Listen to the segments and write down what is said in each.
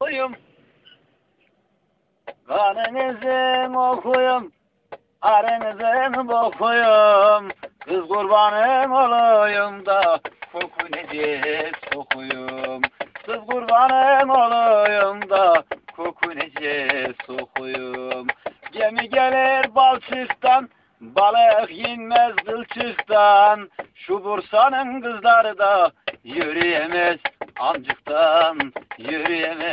okuyum. Kanınızın okuyum. Arınızın bokuyum. Kız kurbanım olayım da koku nece sokuyum. Kız kurbanım olayım da koku nece sokuyum. Gemi gelir balçıktan, balık inmez kılçıktan. Şu Bursa'nın kızları da yürüyemez amcıktan, yürüyemez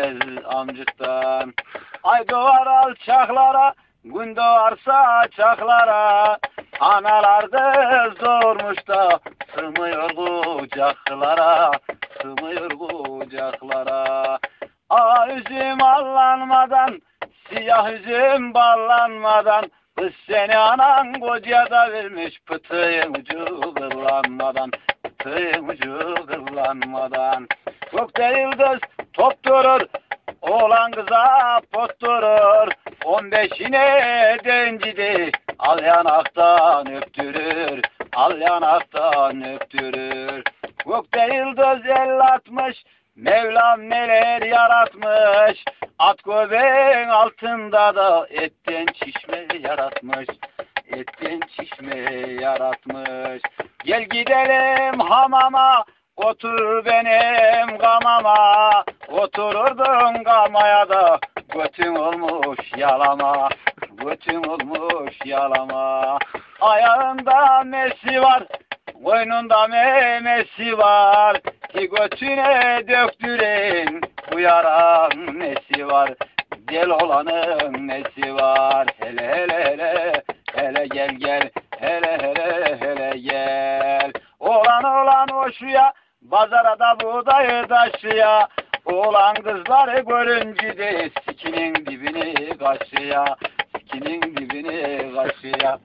amcıktan. Ay doğar alçaklara, gün doğarsa çaklara. Analar kız doğurmuş da sığmıyor kucaklara, sığmıyor kucaklara. Aa üzüm allanmadan, siyah üzüm ballanmadan, Kız seni anan koca da vermiş pıtığın ucu kırlanmadan, pıtığın ucu kırlanmadan. Gökte yıldız top durur, oğlan kıza pot durur. On beşine dencidi, al yanaktan öptürür, al yanaktan öptürür. Gökte yıldız el atmış, Mevlam neler yaratmış. At göbeğin altında da etten çişme yaratmış. Etten çişme yaratmış. Gel gidelim hamama. Otur benim gamama. Otururdun gamaya da götün olmuş yalama. Götün olmuş yalama. Ayağında mesi var. Koynunda memesi var ki götüne döktüren bu yaran nesi var Del olanın nesi var hele hele hele hele gel gel hele hele hele gel Olan olan hoşuya pazara da buğdayı taşıya Oğlan kızları görünce de sikinin dibini kaşıya Sikinin dibini kaşıya